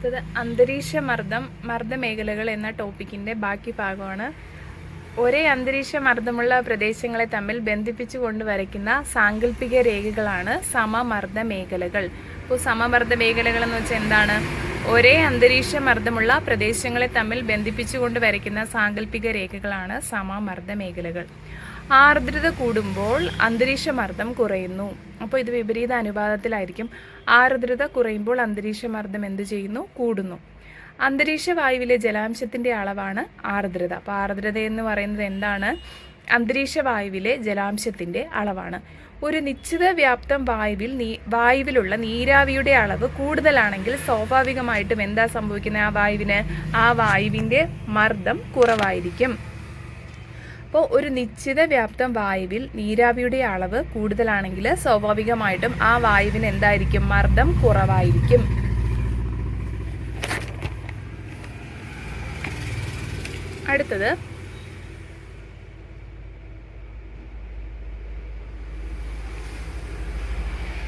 അടുത്തത് അന്തരീക്ഷ മർദ്ദം മർദ്ദമേഖലകൾ എന്ന ടോപ്പിക്കിന്റെ ബാക്കി ഭാഗമാണ്. ഒരേ അന്തരീക്ഷ മർദ്ദമുള്ള പ്രദേശങ്ങളെ തമ്മിൽ ബന്ധിപ്പിച്ചു കൊണ്ട് വരയ്ക്കുന്ന സാങ്കല്പിക രേഖകളാണ് സമമർദ്ദ മേഖലകൾ അപ്പോൾ സമമർദ്ദ മേഖലകൾ എന്ന് വെച്ചാൽ എന്താണ്? ഒരേ അന്തരീക്ഷ മർദ്ദമുള്ള പ്രദേശങ്ങളെ തമ്മിൽ ബന്ധിപ്പിച്ചുകൊണ്ട് വരയ്ക്കുന്ന സാങ്കല്പിക രേഖകളാണ് സമമർദ്ദ മേഖലകൾ ആർദ്രത കൂടുമ്പോൾ അന്തരീക്ഷ മർദ്ദം കുറയുന്നു. അപ്പോൾ ഇത് വിപരീത അനുപാതത്തിലായിരിക്കും. ആർദ്രത കുറയുമ്പോൾ അന്തരീക്ഷ മർദ്ദം എന്ത് ചെയ്യുന്നു? കൂടുന്നു. അന്തരീക്ഷ വായുവിലെ ജലാംശത്തിന്റെ അളവാണ് ആർദ്രത. അപ്പോൾ ആർദ്രത എന്ന് പറയുന്നത് എന്താണ്? അന്തരീക്ഷ വായുവിലെ ജലാംശത്തിന്റെ അളവാണ്. ഒരു നിശ്ചിത വ്യാപ്തം വായുവിൽ നീ വായുവിലുള്ള നീരാവിയുടെ അളവ് കൂടുതലാണെങ്കിൽ സ്വാഭാവികമായിട്ടും എന്താ സംഭവിക്കുന്നത്? ആ വായുവിന് ആ വായുവിന്റെ മർദ്ദം കുറവായിരിക്കും. അപ്പോൾ ഒരു നിശ്ചിത വ്യാപ്തം വായുവിൽ നീരാവിയുടെ അളവ് കൂടുതലാണെങ്കിൽ സ്വാഭാവികമായിട്ടും ആ വായുവിന് എന്തായിരിക്കും? മർദ്ദം കുറവായിരിക്കും. അടുത്തത്.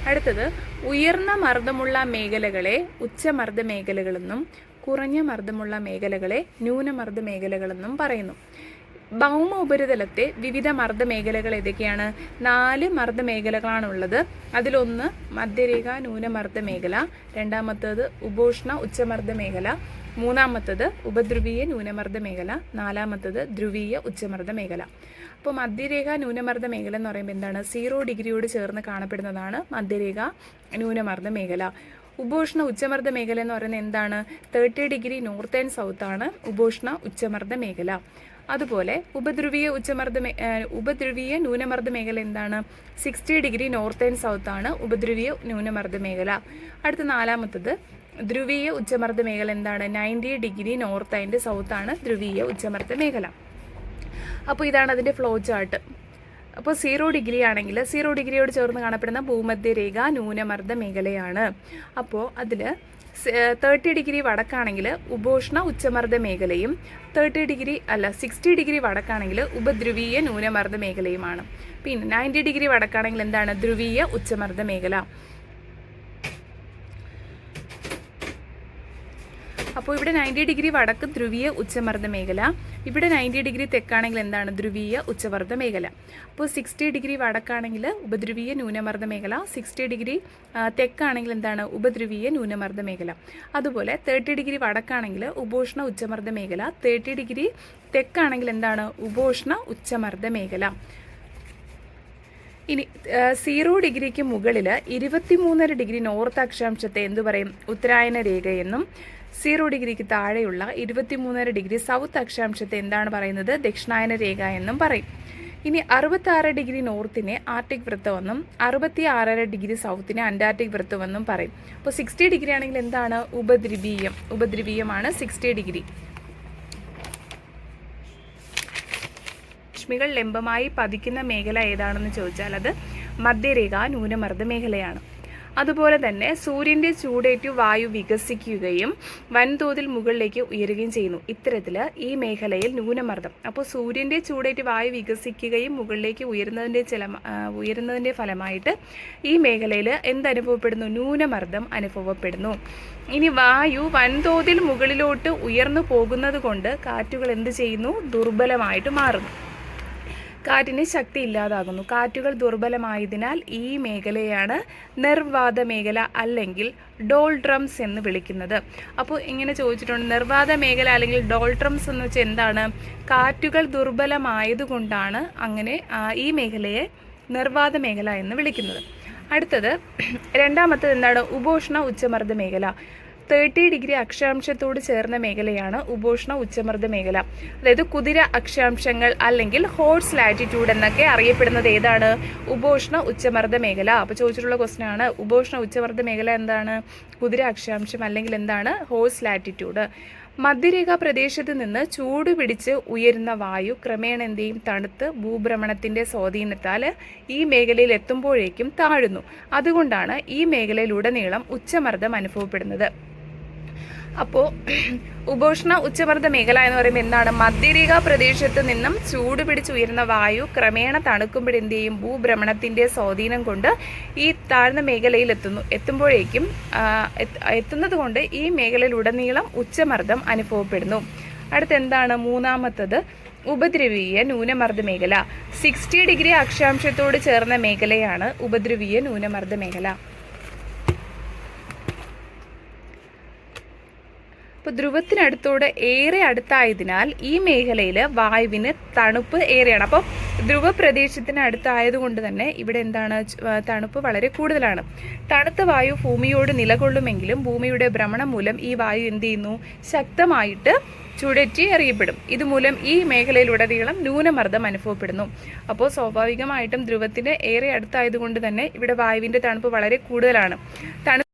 അടുത്തത്. ഉയർന്ന മർദ്ദമുള്ള മേഖലകളെ ഉച്ചമർദ്ദ മേഖലകളെന്നും കുറഞ്ഞ മർദ്ദമുള്ള മേഖലകളെ ന്യൂനമർദ്ദ മേഖലകളെന്നും പറയുന്നു. ഭൗമ ഉപരിതലത്തെ വിവിധ മർദ്ദ മേഖലകൾ ഏതൊക്കെയാണ്? നാല് മർദ്ദ മേഖലകളാണുള്ളത് അതിലൊന്ന് മധ്യരേഖ ന്യൂനമർദ്ദ മേഖല രണ്ടാമത്തേത് ഉപോഷ്ണ ഉച്ചമർദ്ദ മേഖല മൂന്നാമത്തത് ഉപധ്രുവീയ ന്യൂനമർദ്ദ മേഖല നാലാമത്തത് ധ്രുവീയ ഉച്ചമർദ്ദ മേഖല അപ്പോൾ മധ്യരേഖ ന്യൂനമർദ്ദ മേഖല എന്ന് പറയുമ്പോൾ എന്താണ്? സീറോ ഡിഗ്രിയോട് ചേർന്ന് കാണപ്പെടുന്നതാണ് മധ്യരേഖ ന്യൂനമർദ്ദ മേഖല ഉപോഷ്ണ ഉച്ചമർദ്ദ മേഖല എന്ന് പറയുന്നത് എന്താണ്? Thirty degree north and south ആണ് ഉപോഷ്ണ ഉച്ചമർദ്ദ മേഖല അതുപോലെ ഉപധ്രുവീയ ഉച്ചമർദ്ദ ഉപധ്രുവീയ ന്യൂനമർദ്ദ മേഖല എന്താണ്? Sixty degree north and south ആണ് ഉപധ്രുവീയ ന്യൂനമർദ്ദ മേഖല. അടുത്ത നാലാമത്തത് ധ്രുവീയ ഉച്ചമർദ്ദ മേഖല എന്താണ്? Ninety degree north and south ആണ് ധ്രുവീയ ഉച്ചമർദ്ദ മേഖല. അപ്പോൾ ഇതാണ് അതിന്റെ ഫ്ലോ ചാർട്ട് അപ്പോൾ സീറോ ഡിഗ്രി ആണെങ്കിൽ സീറോ ഡിഗ്രിയോട് ചേർന്ന് കാണപ്പെടുന്ന ഭൂമധ്യരേഖ ന്യൂനമർദ്ദ മേഖലയാണ്. അപ്പോൾ അതിൽ തേർട്ടി ഡിഗ്രി വടക്കാണെങ്കിൽ ഉപോഷ്ണ ഉച്ചമർദ്ദ മേഖലയും തേർട്ടി ഡിഗ്രി അല്ല സിക്സ്റ്റി ഡിഗ്രി വടക്കാണെങ്കിൽ ഉപധ്രുവീയ ന്യൂനമർദ്ദ മേഖലയുമാണ്. പിന്നെ നയന്റി ഡിഗ്രി വടക്കാണെങ്കിൽ എന്താണ്? ധ്രുവീയ ഉച്ചമർദ്ദ മേഖല. അപ്പോൾ ഇവിടെ നയന്റി ഡിഗ്രി വടക്ക് ധ്രുവീയ ഉച്ചമർദ്ദ മേഖല. ഇവിടെ നയന്റി ഡിഗ്രി തെക്കാണെങ്കിൽ എന്താണ്? ധ്രുവീയ ഉച്ചമർദ്ദ മേഖല. അപ്പോൾ സിക്സ്റ്റി ഡിഗ്രി വടക്കാണെങ്കിൽ ഉപധ്രുവീയ ന്യൂനമർദ്ദ മേഖല. സിക്സ്റ്റി ഡിഗ്രി തെക്കാണെങ്കിൽ എന്താണ്? ഉപധ്രുവീയ ന്യൂനമർദ്ദ മേഖല. അതുപോലെ തേർട്ടി ഡിഗ്രി വടക്കാണെങ്കിൽ ഉപോഷ്ണ ഉച്ചമർദ്ദ മേഖല. തേർട്ടി ഡിഗ്രി തെക്കാണെങ്കിൽ എന്താണ്? ഉപോഷ്ണ ഉച്ചമർദ്ദ മേഖല. ഇനി സീറോ ഡിഗ്രിക്ക് മുകളിൽ ഇരുപത്തിമൂന്നര ഡിഗ്രി നോർത്ത് അക്ഷാംശത്തെ എന്തു പറയും? ഉത്തരായന രേഖയെന്നും സീറോ ഡിഗ്രിക്ക് താഴെയുള്ള ഇരുപത്തിമൂന്നര ഡിഗ്രി സൗത്ത് അക്ഷാംശത്തെ എന്താണ് പറയുന്നത്? ദക്ഷിണായന രേഖ എന്നും പറയും. ഇനി അറുപത്തി ഡിഗ്രി നോർത്തിനെ ആർട്ടിക് വൃത്തമെന്നും അറുപത്തി ആറര ഡിഗ്രി സൗത്തിനെ അന്റാർട്ടിക് വൃത്തമെന്നും പറയും. അപ്പോൾ സിക്സ്റ്റി ഡിഗ്രി ആണെങ്കിൽ എന്താണ്? ഉപദ്രവീയം. ഉപദ്രവീയമാണ് സിക്സ്റ്റി ഡിഗ്രി. രശ്മികൾ ലംബമായി പതിക്കുന്ന മേഖല ഏതാണെന്ന് ചോദിച്ചാൽ അത് മധ്യരേഖ ന്യൂനമർദ്ദ മേഖലയാണ്. അതുപോലെ തന്നെ സൂര്യന്റെ ചൂടേറ്റു വായു വികസിക്കുകയും വൻതോതിൽ മുകളിലേക്ക് ഉയരുകയും ചെയ്യുന്നു. ഇത്തരത്തിൽ ഈ മേഖലയിൽ ന്യൂനമർദ്ദം. അപ്പോൾ സൂര്യന്റെ ചൂടേറ്റ് വായു വികസിക്കുകയും മുകളിലേക്ക് ഉയരുന്നതിന്റെ ചില ഉയരുന്നതിന്റെ ഫലമായിട്ട് ഈ മേഖലയിൽ എന്തനുഭവപ്പെടുന്നു ന്യൂനമർദ്ദം അനുഭവപ്പെടുന്നു. ഇനി വായു വൻതോതിൽ മുകളിലോട്ട് ഉയർന്നു പോകുന്നത് കൊണ്ട് കാറ്റുകൾ എന്ത് ചെയ്യുന്നു? ദുർബലമായിട്ട് മാറുന്നു. കാറ്റിന് ശക്തി ഇല്ലാതാകുന്നു. കാറ്റുകൾ ദുർബലമായതിനാൽ ഈ മേഖലയാണ് നിർവാത മേഖല അല്ലെങ്കിൽ ഡോൾഡ്രംസ് എന്ന് വിളിക്കുന്നത്. അപ്പോൾ ഇങ്ങനെ ചോദിച്ചിട്ടുണ്ട് നിർവാത മേഖല അല്ലെങ്കിൽ ഡോൾഡ്രംസ് എന്ന് വെച്ചാൽ എന്താണ്? കാറ്റുകൾ ദുർബലമായതുകൊണ്ടാണ് അങ്ങനെ ഈ മേഖലയെ നിർവാത മേഖല എന്ന് വിളിക്കുന്നത്. അടുത്തത് രണ്ടാമത്തത് എന്താണ്? ഉപോഷ്ണ ഉച്ചമർദ്ദ മേഖല. തേർട്ടി ഡിഗ്രി അക്ഷാംശത്തോട് ചേർന്ന മേഖലയാണ് ഉപോഷ്ണ ഉച്ചമർദ്ദ മേഖല. അതായത് കുതിര അക്ഷാംശങ്ങൾ അല്ലെങ്കിൽ ഹോഴ്സ് ലാറ്റിറ്റ്യൂഡ് എന്നൊക്കെ അറിയപ്പെടുന്നത് ഏതാണ്? ഉപോഷ്ണ ഉച്ചമർദ്ദ മേഖല. അപ്പോൾ ചോദിച്ചിട്ടുള്ള ക്വസ്റ്റൻ ആണ് ഉപോഷ്ണ ഉച്ചമർദ്ദ മേഖല എന്താണ്? കുതിര അക്ഷാംശം അല്ലെങ്കിൽ എന്താണ്? ഹോഴ്സ് ലാറ്റിറ്റ്യൂഡ് മധ്യരേഖാ പ്രദേശത്ത് നിന്ന് ചൂട് പിടിച്ച് ഉയരുന്ന വായു ക്രമേണ എന്ത് ചെയ്യും? തണുത്ത് ഭൂഭ്രമണത്തിന്റെ സ്വാധീനത്താൽ ഈ മേഖലയിൽ എത്തുമ്പോഴേക്കും താഴുന്നു. അതുകൊണ്ടാണ് ഈ മേഖലയിലുടനീളം ഉച്ചമർദ്ദം അനുഭവപ്പെടുന്നത്. അപ്പോൾ ഉപോഷ്ണ ഉച്ചമർദ്ദ മേഖല എന്ന് പറയുമ്പോൾ എന്താണ്? മധ്യരേഖാ പ്രദേശത്ത് നിന്നും ചൂട് പിടിച്ചുയരുന്ന വായു ക്രമേണ തണുക്കുമ്പോൾ എന്ത് ചെയ്യും? ഭൂഭ്രമണത്തിന്റെ സ്വാധീനം കൊണ്ട് ഈ താഴ്ന്ന മേഖലയിൽ എത്തുന്നു. എത്തുമ്പോഴേക്കും എത്തുന്നത് കൊണ്ട് ഈ മേഖലയിലുടനീളം ഉച്ചമർദ്ദം അനുഭവപ്പെടുന്നു. അടുത്ത എന്താണ് മൂന്നാമത്തത് ഉപദ്രവീയ ന്യൂനമർദ്ദ മേഖല. സിക്സ്റ്റി ഡിഗ്രി അക്ഷാംശത്തോട് ചേർന്ന മേഖലയാണ് ഉപദ്രവീയ ന്യൂനമർദ്ദ മേഖല. അപ്പോൾ ധ്രുവത്തിനടുത്തോട് ഏറെ അടുത്തായതിനാൽ ഈ മേഖലയിൽ വായുവിന് തണുപ്പ് ഏറെയാണ്. അപ്പോൾ ധ്രുവ പ്രദേശത്തിന് അടുത്തായതുകൊണ്ട് തന്നെ ഇവിടെ എന്താണ് തണുപ്പ് വളരെ കൂടുതലാണ്. തണുത്ത വായു ഭൂമിയോട് നിലകൊള്ളുമെങ്കിലും ഭൂമിയുടെ ഭ്രമണം മൂലം ഈ വായു എന്ത് ചെയ്യുന്നു? ശക്തമായിട്ട് ചുഴറ്റി എറിയപ്പെടും ഇതുമൂലം ഈ മേഖലയിലുടനീളം ന്യൂനമർദ്ദം അനുഭവപ്പെടുന്നു. അപ്പോൾ സ്വാഭാവികമായിട്ടും ധ്രുവത്തിന് ഏറെ അടുത്തായതുകൊണ്ട് തന്നെ ഇവിടെ വായുവിന്റെ തണുപ്പ് വളരെ കൂടുതലാണ്. തണു